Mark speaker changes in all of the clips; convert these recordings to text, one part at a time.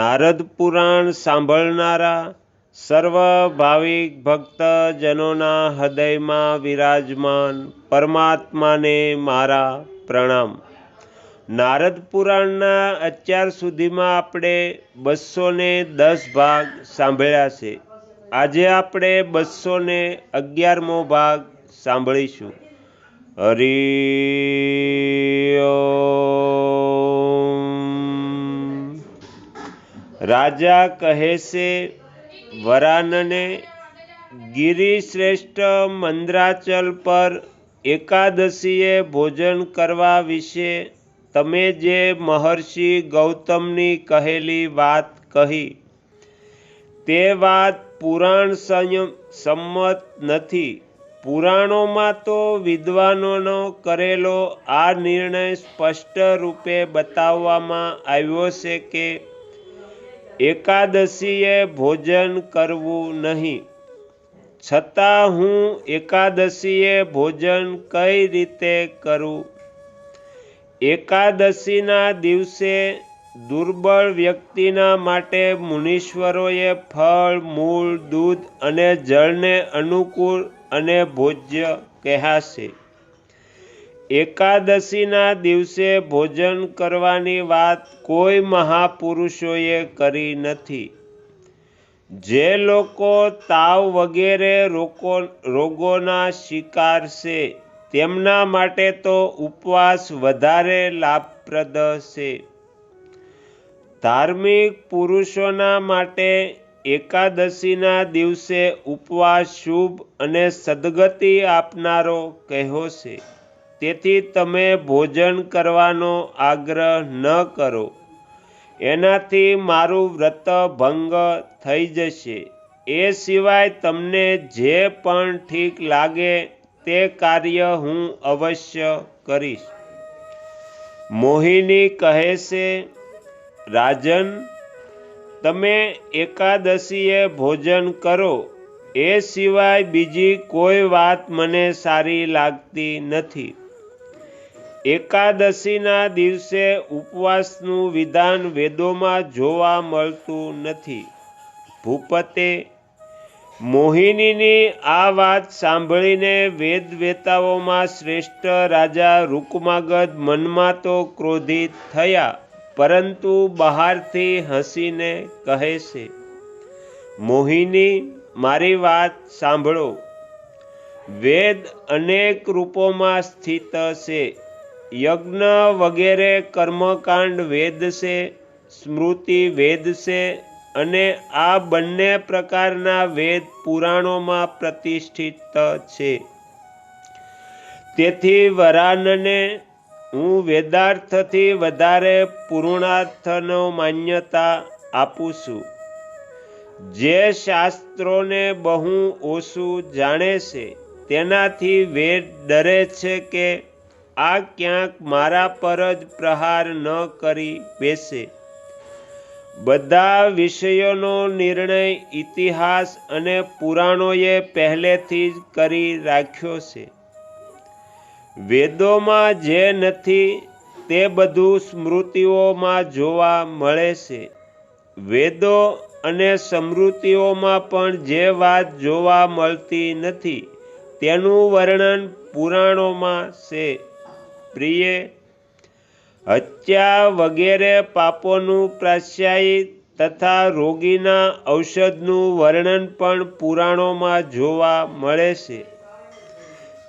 Speaker 1: નારદ પુરાણ સાંભળનારા સર્વ ભાવિક ભક્તજનોના હૃદયમાં વિરાજમાન પરમાત્માને મારા પ્રણામ. નારદ પુરાણના અત્યાર સુધીમાં આપણે બસો ને દસ ભાગ સાંભળ્યા છે. આજે આપણે બસો ને અગિયારમો ભાગ સાંભળીશું. હરિ રાજા કહે છે, વરાનને ગિરિશ્રેષ્ઠ મંદ્રાચલ પર એકાદશીએ ભોજન કરવા વિશે તમે જે મહર્ષિ ગૌતમની કહેલી વાત કહી, તે વાત પુરાણ સંમત નથી. પુરાણોમાં તો વિદ્વાનોનો કરેલો આ નિર્ણય સ્પષ્ટ રૂપે બતાવવામાં આવ્યો છે કે એકાદશીએ ભોજન કરવું નહીં. છતાં હું એકાદશીએ ભોજન કઈ રીતે કરું? એકાદશીના દિવસે દુર્બળ વ્યક્તિના માટે મુનીશ્વરોએ ફળ, મૂળ, દૂધ અને જળને અનુકૂળ અને ભોજ્ય કહેશે. એકાદશીના દિવસે ભોજન કરવાની વાત કોઈ મહાપુરુષોએ કરી નથી. જે લોકો તાવ વગેરે રોગોના શિકાર છે, તેમના માટે તો ઉપવાસ વધારે લાભપ્રદ છે. ધાર્મિક પુરુષોના માટે એકાદશીના દિવસે ઉપવાસ શુભ અને સદગતિ આપનારો કહેવો છે. તેથી તમે ભોજન કરવાનો આગ્રહ ન કરો. એનાથી મારું વ્રત ભંગ થઈ જશે. એ સિવાય તમને જે પણ ઠીક લાગે તે કાર્ય હું અવશ્ય કરીશ. મોહિની કહે છે, રાજન, તમે એકાદશીએ ભોજન કરો. એ સિવાય બીજી કોઈ વાત મને સારી લાગતી નથી. એકાદશીના દિવસે ઉપવાસનું વિધાન વેદોમાં જોવા મળતું નથી. ભૂપતે મોહિનીની આ વાત સાંભળીને વેદવેતાઓમાં શ્રેષ્ઠ રાજા રૂકમાગદ મનમાં તો ક્રોધિત થયા, પરંતુ બહારથી હસીને કહે છે, મોહિની, મારી વાત સાંભળો. વેદ અનેક રૂપોમાં સ્થિત છે. યજ્ઞ વગેરે કર્મકાંડ વેદ છે સ્મૃતિ વેદ છે અને આ બંને પ્રકારના વેદ પુરાણોમાં પ્રતિષ્ઠિત છે. તેથી વરાનને હું વેદાર્થથી વધારે પૂર્ણાર્થનો માન્યતા આપું છું. જે શાસ્ત્રોને બહુ ઓછું જાણે છે, તેનાથી વેદ ડરે છે કે આ ક્યાંક મારા પર જ પ્રહાર ન કરી બેસે. બધા વિષયોનો નિર્ણય ઇતિહાસ અને પુરાણોએ પહેલેથી જ કરી રાખ્યો છે. વેદોમાં જે નથી, તે બધું સ્મૃતિઓમાં જોવા મળે છે. વેદો અને સ્મૃતિઓમાં પણ જે વાત જોવા મળતી નથી, તેનું વર્ણન પુરાણોમાં છે. પ્રિય, હત્યા વગેરે પાપોનું પ્રાશ્યાયિત તથા રોગીના ઔષધનું વર્ણન પણ પુરાણોમાં જોવા મળે છે.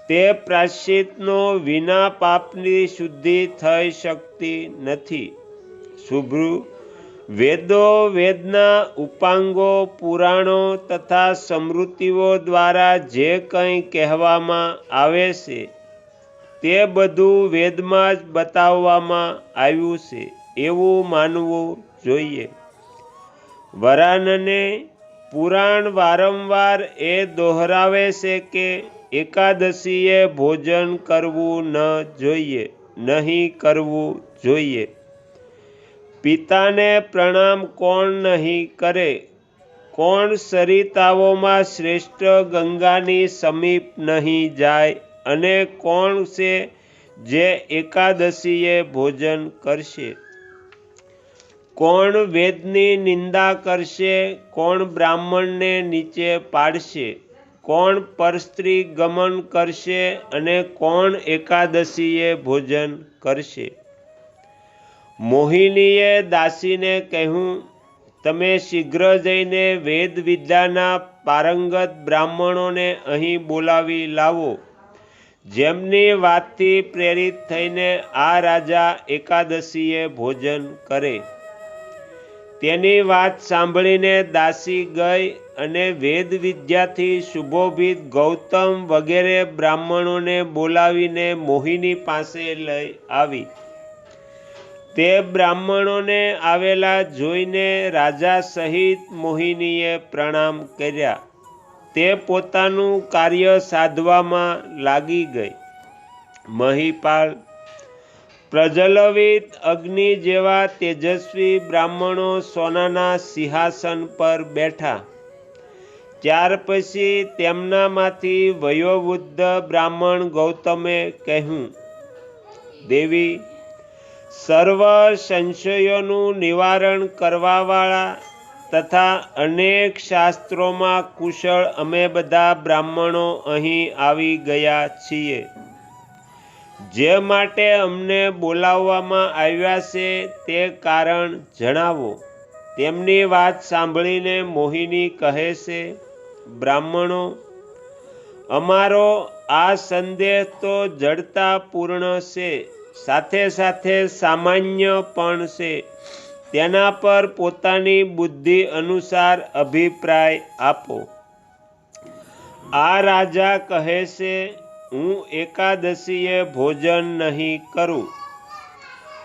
Speaker 1: તે પ્રાશ્ચિતનો વિના પાપની શુદ્ધિ થઈ શકતી નથી. શુભ્રુ વેદો વેદના ઉપાંગો, પુરાણો તથા સ્મૃતિઓ દ્વારા જે કંઈ કહેવામાં આવે છે તે બધું વેદમાં જ બતાવવામાં આવ્યું છે, એવું માનવું જોઈએ. વરાનને પુરાણ વારંવાર એ દોહરાવે છે કે એકાદશીએ ભોજન કરવું ન જોઈએ, નહીં કરવું જોઈએ. પિતાને પ્રણામ કોણ નહીં કરે? કોણ સરિતાઓમાં શ્રેષ્ઠ ગંગાની સમીપ નહીં જાય? અને કોણ છે જે એકાદશીએ ભોજન કરશે? કોણ વેદની નિંદા કરશે? કોણ બ્રાહ્મણને નીચે પાડશે? કોણ પરસ્ત્રી ગમન કરશે? અને કોણ એકાદશીએ ભોજન કરશે? મોહિનીએ દાસીને કહ્યું, તમે શીઘ્ર જઈને વેદ વિદ્યાના પારંગત બ્રાહ્મણોને અહીં બોલાવી લાવો. જેમની વાતથી પ્રેરિત થઈને આ રાજા એકાદશીએ ભોજન કરે. તેની વાત સાંભળીને દાસી ગઈ અને વેદ વિદ્યાથી શુભોભિત ગૌતમ વગેરે બ્રાહ્મણોને બોલાવીને મોહિની પાસે લઈ આવી. તે બ્રાહ્મણોને આવેલા જોઈને રાજા સહિત મોહિનીએ પ્રણામ કર્યા. તે પોતાનું કાર્ય સાધવામાં લાગી ગઈ. મહીપાલ, પ્રજ્વલિત અગ્નિ જેવા તેજસ્વી બ્રાહ્મણો સોનાના સિંહાસન પર બેઠા. ત્યાર પછી તેમનામાંથી વયોવૃદ્ધ બ્રાહ્મણ ગૌતમે કહ્યું, દેવી, સર્વ સંશયોનું નિવારણ કરવાવાળા તથા અનેક શાસ્ત્રોમાં કુશળ અમે બધા બ્રાહ્મણો અહીં આવી ગયા છીએ. જે માટે અમને બોલાવવામાં આવ્યા છે તે કારણ જણાવો. તેમની વાત સાંભળીને મોહિની કહે છે, બ્રાહ્મણો, અમારો આ સંદેહ તો જડતા પૂર્ણ છે, સાથે સાથે સામાન્ય પણ છે. તેના પર પોતાની બુદ્ધિ અનુસાર અભિપ્રાય આપો. આ રાજા કહે છે, હું એકાદશીએ ભોજન નહીં કરું.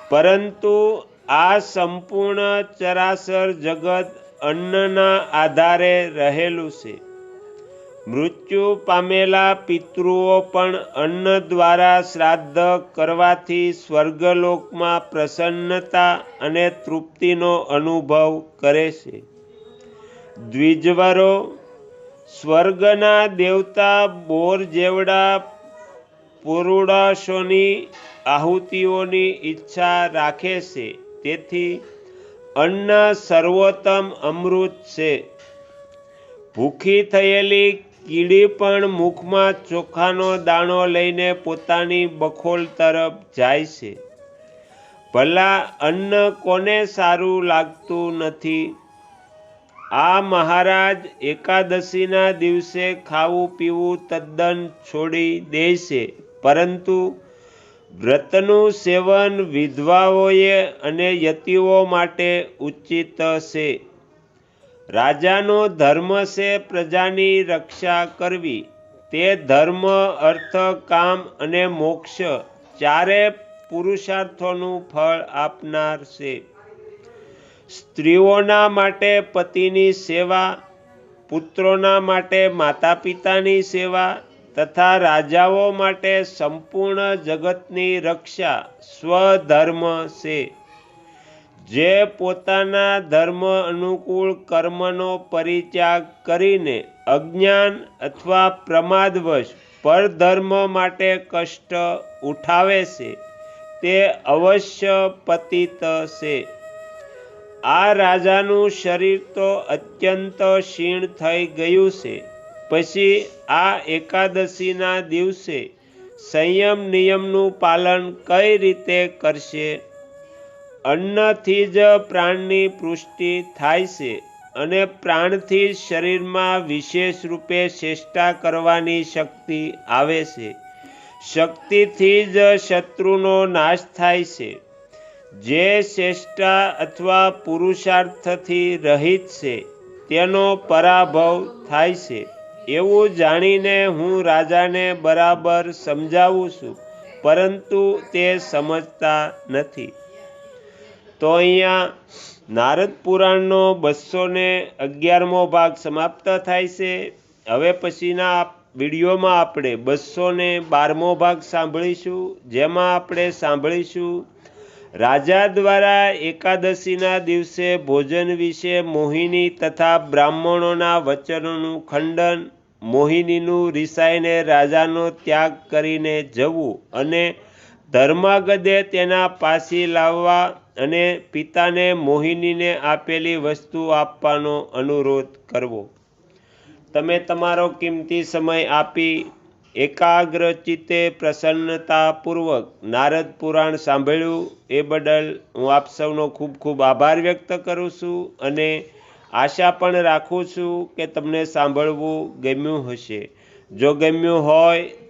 Speaker 1: પરંતુ આ સંપૂર્ણ ચરાસર જગત અન્નના આધારે રહેલું છે. મૃત્યુ પામેલા પિતૃઓ પણ અન્ન દ્વારા શ્રાદ્ધ કરવાથી સ્વર્ગલોકમાં પ્રસન્નતા અને તૃપ્તિનો અનુભવ કરે છે. દ્વિજવરો, સ્વર્ગના દેવતા બોર જેવડા પુરુષોની આહુતિઓની ઈચ્છા રાખે છે. તેથી અન્ન સર્વોત્તમ અમૃત છે. ભૂખી થયેલી કીડી પણ મુખમાં ચોખાનો દાણો લઈને પોતાની બખોલ તરફ જાય છે. ભલા અન્ન કોને સારું લાગતું નથી? આ મહારાજ એકાદશીના દિવસે ખાવું પીવું તદ્દન છોડી દે છે. પરંતુ વ્રતનું સેવન વિધવાઓએ અને યતિઓ માટે ઉચિત છે. રાજાનો ધર્મ છે પ્રજાની રક્ષા કરવી. તે ધર્મ, અર્થ, કામ અને મોક્ષ ચારે પુરુષાર્થોનું ફળ આપનાર છે. સ્ત્રીઓના માટે પતિની સેવા, પુત્રોના માટે માતા પિતાની સેવા તથા રાજાઓ માટે સંપૂર્ણ જગતની રક્ષા સ્વધર્મ છે. જે પોતાના ધર્મ અનુકૂળ કર્મનો પરિત્યાગ કરીને અજ્ઞાન અથવા પ્રમાદવશ પરધર્મ માટે કષ્ટ ઉઠાવે છે, તે અવશ્ય પતિત છે. આ રાજાનું શરીર તો અત્યંત ક્ષીણ થઈ ગયું છે. પછી આ એકાદશીના દિવસે સંયમ નિયમનું પાલન કઈ રીતે કરશે? અન્નથી જ પ્રાણની પુષ્ટિ થાય છે અને પ્રાણથી શરીરમાં વિશેષ રૂપે ચેષ્ટા કરવાની શક્તિ આવે છે. શક્તિથી જ શત્રુનો નાશ થાય છે. જે ચેષ્ટા અથવા પુરુષાર્થથી રહિત છે, તેનો પરાભવ થાય છે. એવું જાણીને હું રાજાને બરાબર સમજાવું છું, પરંતુ તે સમજતા નથી. તો અહીંયા નારદ પુરાણનો બસો ને અગિયારમો ભાગ સમાપ્ત થાય છે. હવે પછીના વિડીયોમાં આપણે બસો ને બારમો ભાગ સાંભળીશું, જેમાં આપણે સાંભળીશું, રાજા દ્વારા એકાદશીના દિવસે ભોજન વિશે મોહિની તથા બ્રાહ્મણોના વચનોનું ખંડન, મોહિનીનું રિસાઈને રાજાનો ત્યાગ કરીને જવું અને ધર્માગદે તેના પાસી લાવવા અને પિતાને મોહિનીને આપેલી વસ્તુ આપવાનો અનુરોધ કરવો. તમે તમારો કિંમતી સમય આપી એકાગ્ર ચિત્તે પ્રસન્નતાપૂર્વક નારદ પુરાણ સાંભળ્યું એ બદલ હું આપ સૌનો ખૂબ ખૂબ આભાર વ્યક્ત કરું છું અને આશા પણ રાખું છું કે તમને સાંભળવું ગમ્યું હશે. જો ગમ્યું હોય